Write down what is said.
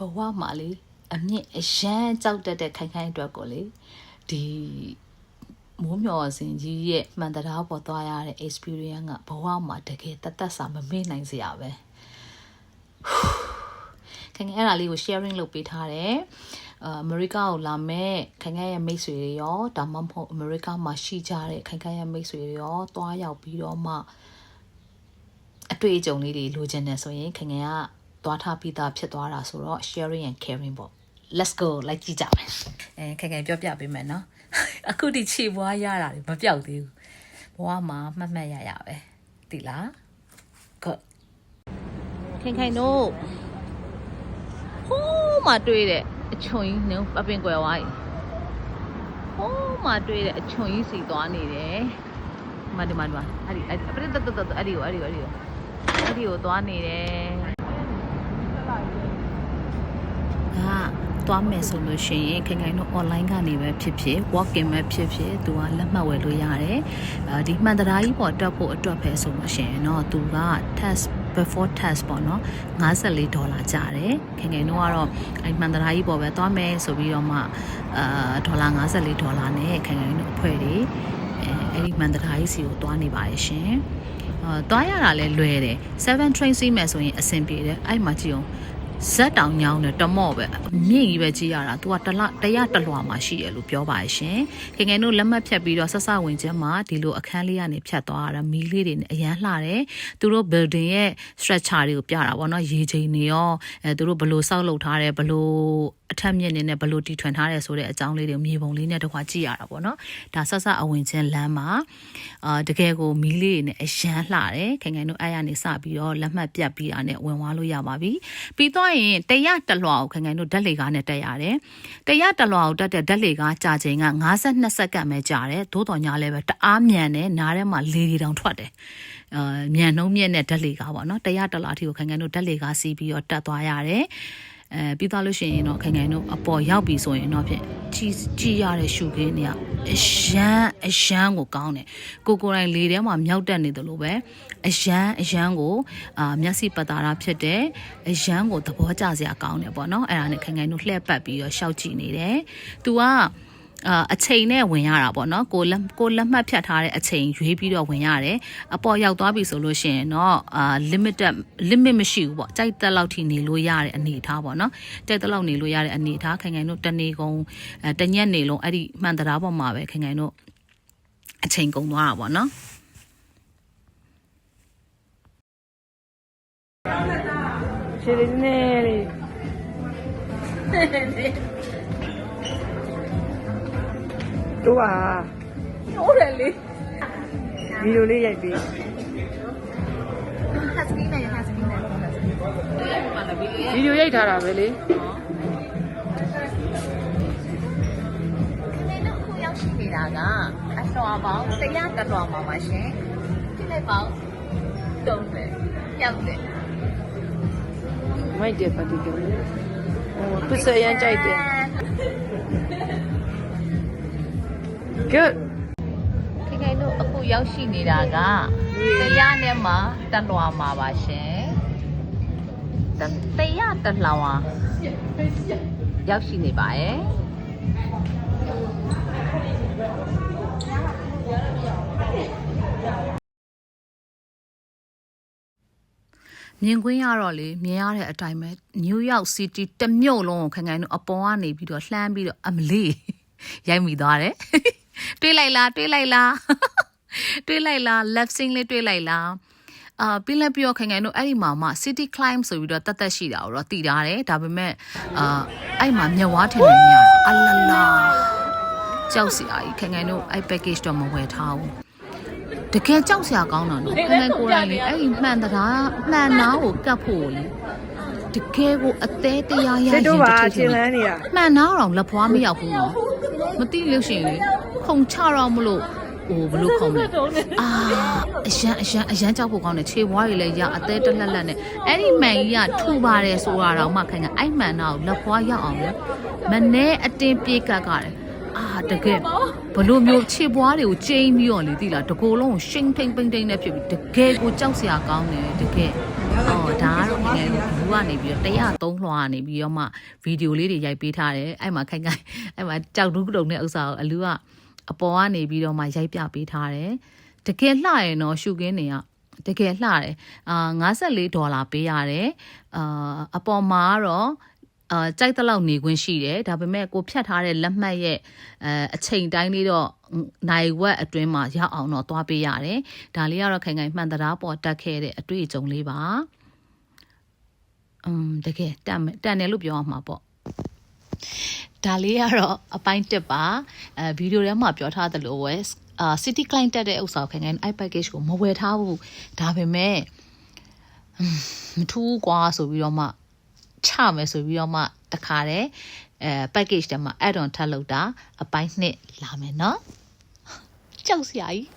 ဘဝမှာလေအမြင့်အရန်ကြောက်တတ်တဲ့ခိုင်ခိုင်အတွက်ကိုလေဒီမိုးမျော်စင်ကြီးရဲ့မှန်တရားပေါ်သွားရတဲ့ experience ကဘဝမှာတကယ်တသက်စာမမေ့နိုင်စရာပဲခင်ဗျာအဲ့ဒါလေးကို sharing လုပ်ပေးထားတယ်အာအမေရိကကိုလာမဲ့ခိုင်ခိုင်ရဲ့မိတ်ဆွေတွေရောဒါမှမဟုတ်အမေရိကမှာရှိကြတဲ့ခိုင်ခိုင်ရဲ့မိတ်ဆွေတွေရောတွားရောက်ပြီးတော့မှအတွေ့အကြုံလေးတွေလိုချင်တယ်ဆိုရင်ခင်ခင်က သွားထားပြီးသားဖြစ်သွားတာဆိုတော့ sharing and caring ပေါ့ let's go လိုက်ကြည့်ကြမယ်အဲခင်ခင်ပြောပြပေးမယ်နော်အခုဒီခြေပွားရတာတွေမပြောက်သေးဘူးဘဝမှာမှတ်မှတ်ရရပဲတိလား good ခင်ခင်တို့ဟိုးမှတွေ့တဲ့အချွန်ကြီးနုပပင်ကွယ်ဝိုင်းဟိုးမှတွေ့တဲ့အချွန်ကြီးစီသွားနေတယ်ဒီမဒီမဒီမအဲ့ဒီအဲ့ဒီပရိသတ်တတ်အဲ့ဒီကိုအဲ့ဒီကိုအဲ့ဒီကိုအဲ့ဒီကိုသွားနေတယ် ဒါသွားမယ်ဆိုလို့ရှိရင်ခင်ခင်တို့ online ကနေပဲဖြစ်ဖြစ် walk in ပဲဖြစ်ဖြစ်သူကလက်မှတ်ဝယ်လို့ရတယ်အဲဒီမှန်တရားကြီးပေါ်တက်ဖို့အတွက်ပဲဆိုလို့ရှိရင်တော့သူက test before test ပေါ့နော်54ဒေါ်လာကျတယ်ခင်ခင်တို့ကတော့အဲမှန်တရားကြီးပေါ်ပဲသွားမယ်ဆိုပြီးတော့မှအာဒေါ်လာ54ဒေါ်လာနဲ့ခင်ခင်တို့အဖွဲ့တွေ အဲအဲ့ဒီမှန်တရားကြီးစီကိုသွားနေပါတယ်ရှင်အာသွားရတာလဲလွယ်တယ်7 train စီးမယ်ဆိုရင်အဆင်ပြေတယ်အဲ့မှာကြည့်အောင် ဇက်တောင်ညောင်းတယ်တမော့ပဲအမြင့်ကြီးပဲကြည့်ရတာ तू ကတလတရတလွာမှာရှိရလို့ပြောပါရဲ့ရှင်ခင်ခင်တို့လက်မှတ်ဖြတ်ပြီးတော့ဆက်စဝင်ချင်းမှာဒီလိုအခန်းလေးကနေဖြတ်သွားရတာမီးလေးတွေနဲ့အရန်လှတယ်သူတို့ building ရဲ့ structure တွေကိုပြတာပေါ့နော်ရေချိန်တွေရောအဲသူတို့ဘလို့စောက်လုပ်ထားတယ်ဘလို့အထက်မြင့်နေနဲ့ဘလို့တီထွင်ထားတယ်ဆိုတဲ့အကြောင်းလေးတွေမြေပုံလေးနဲ့တခွာကြည့်ရတာပေါ့နော်ဒါဆက်စအဝင်ချင်းလမ်းမှာအာတကယ်ကိုမီးလေးတွေနဲ့အရန်လှတယ်ခင်ခင်တို့အဲ့ရနေစပြီးတော့လက်မှတ်ပြတ်ပြီးတာနဲ့ဝင်သွားလို့ရပါပြီပြီးတော့ရင်တရတလွာကိုခင်ခင်တို့ဓာတ်လေကားနဲ့တက်ရတယ်တရတလွာကိုတက်တဲ့ဓာတ်လေကားကြာချိန်က52စက္ကန့်ပဲကြာတယ်သို့တော်ညာလည်းပဲတအားမြန်တယ်နားထဲမှာလေတွေတောင်ထွက်တယ်အာမြန်နှုံးမြင့်တဲ့ဓာတ်လေကားပေါ့နော်တရတလွာအထိကိုခင်ခင်တို့ဓာတ်လေကားစီးပြီးတော့တက်သွားရတယ် အဲပြီးသွားလို့ရှိရင်တော့ခိုင်ခိုင်တို့အပေါ်ရောက်ပြီဆိုရင်တော့ဖြင့်ကြီးကြီးရတဲ့ရှုခင်းတွေကအရန်အရန်ကိုကောင်းတယ်ကိုကိုယ်တိုင်လေထဲမှာမြောက်တက်နေတယ်လို့ပဲအရန်အရန်ကိုအာမျက်စိပတ်တာတာဖြစ်တယ်အရန်ကိုသဘောကျစရာကောင်းတယ်ပေါ့နော်အဲ့ဒါနဲ့ခိုင်ခိုင်တို့လှည့်ပတ်ပြီးတော့ရှောက်ကြည့်နေတယ်သူက အာအချိန်နဲ့ဝင်ရတာပေါ့နော်ကိုလက်ကိုလက်မှတ်ဖြတ်ထားတဲ့အချိန်ရွေးပြီးတော့ဝင်ရတယ်အပေါ်ရောက်သွားပြီဆိုလို့ရှိရင်တော့အာ limited limit မရှိဘူးပေါ့ကြိုက်တဲ့လောက်ထိနေလို့ရတဲ့အနေအထားပေါ့နော်ကြိုက်တဲ့လောက်နေလို့ရတဲ့အနေအထားခိုင်ခိုင်တို့တနေကုန်အဲတညက်နေလုံးအဲ့ဒီမှန်တရားပေါ်မှာပဲခိုင်ခိုင်တို့အချိန်ကုန်သွားတာပေါ့နော်ခြေလေးနည်းလေး တို့ပါဟုတ်တယ်လေဗီဒီယိုလေးရိုက်ပြီး husky နဲ့ husky နဲ့ဗီဒီယိုရိုက်ထားတာပဲလေခမင်းတို့အခုရောက်ရှိနေတာကအလွှာပေါင်း100တလွှာမှာပါရှင်ဒီလိုက်ပေါင်း30ရောက်တယ်မိုက်တယ်ပါတီကဟိုပစ္စရန်ကြိုက်တယ် good ခင်ခင်တို့အခုရောက်ရှိနေတာကတရားနဲ့မှတလွှာမှာပါရှင်တတရားတလွှာရောက်ရှိနေပါရဲ့မြင်ကွင်းရတော့လေမြင်ရတဲ့အတိုင်းပဲနယူးယောက်စီးတီးတစ်မြို့လုံးကိုခင်ခင်တို့အပေါ်ကနေပြီးတော့လှမ်းပြီးတော့အမလေးရိုက်မိသွားတယ် တွေးလိုက်လားတွေးလိုက်လားတွေးလိုက်လား left sing လေးတွေးလိုက်လားအာပြီးလက်ပြီးတော့ခင်ခင်တို့အဲ့ဒီမှာမှ city climb ဆိုပြီးတော့တတ်သက်ရှိတာကိုတော့တည်ထားတယ်ဒါပေမဲ့အာအဲ့မှာမြက်ဝါထင်နေမြင်အလလာကြောက်စရာကြီးခင်ခင်တို့အဲ့ package တော့မဝယ်ထားဘူးတကယ်ကြောက်စရာကောင်းတာနော်ခဏကိုယ်တိုင်လေအဲ့ဒီမှန်တရားမှန်နာကိုကတ်ဖို့လေတကယ်ကိုအသေးတရားရရင်စစ်တို့ပါတစ်ခြေထည်လန်းနေတာမှန်နာတော့လက်ဖွားမရောက်ဘူးနော်မသိလို့ရှိရင်လေ ခုံချတော့မလို့ဟိုဘလို့ခုံလဲအာအရန်အရန်အရန်ကြောက်ဖို့ကောင်းတယ်ခြေဘွားတွေလည်းရအသေးတလက်လက်နဲ့အဲ့ဒီမှန်ကြီးကထူပါတယ်ဆိုတာတော့မှခင်ဗျအဲ့မှန်နာကိုလက်ဖွားရောက်အောင်လေမနဲ့အတင်းပြေးကတ်ကြတယ်အာတကယ်ဘလို့မျိုးခြေပွားတွေကိုကျိန်းပြီးတော့လေသိလားတကိုယ်လုံးကိုရှင်းထိန်ပိန်တိန်နဲ့ဖြစ်ပြီးတကယ်ကိုကြောက်စရာကောင်းတယ်တကယ်အော်တဒါကတော့ခိုင်ခိုင်လူကနေပြီးတော့103လွှာကနေပြီးတော့မှဗီဒီယိုလေးတွေရိုက်ပေးထားတယ်အဲ့မှာခိုင်ခိုင်အဲ့မှာကြောက်ဒုကတုံတဲ့ဥစ္စာကိုအလူက အပေါ်ကနေပြီးတော့မှရိုက်ပြပေးထားတယ်တကယ်လှရင်တော့ရှုခင်းနေကတကယ်လှတယ်အာ54ဒေါ်လာပေးရတယ်အာအပေါ်မှာကတော့အာကြိုက်တဲ့လောက်နေခွင့်ရှိတယ်ဒါပေမဲ့ကိုဖြတ်ထားတဲ့လက်မှတ်ရဲ့အဲအချိန်တိုင်းလေးတော့နိုင်ဝက်အတွင်းမှာရောက်အောင်တော့သွားပေးရတယ်ဒါလေးကတော့ခိုင်ခိုင်မှန်တရားပေါ်တက်ခဲ့တဲ့အတွေ့အကြုံလေးပါอืมတကယ်တန်မယ်တန်တယ်လို့ပြောအောင်မှာပေါ့ ဒါလေးကတော့အပိုင်းတစ်ပါအဲဗီဒီယိုထဲမှာပြောထားသလိုပဲအာ city client တက်တဲ့ဥစ္စာကိုခိုင်ခိုင် i package ကိုမဝယ်ထားဘူးဒါပေမဲ့อืมမထူးกว่าဆိုပြီးတော့မှချမယ်ဆိုပြီးတော့မှတခါတည်းအဲ package ထဲမှာ add on ထပ်လုပ်တာအပိုင်းနှစ်လာမယ်เนาะကြောက်စရာကြီး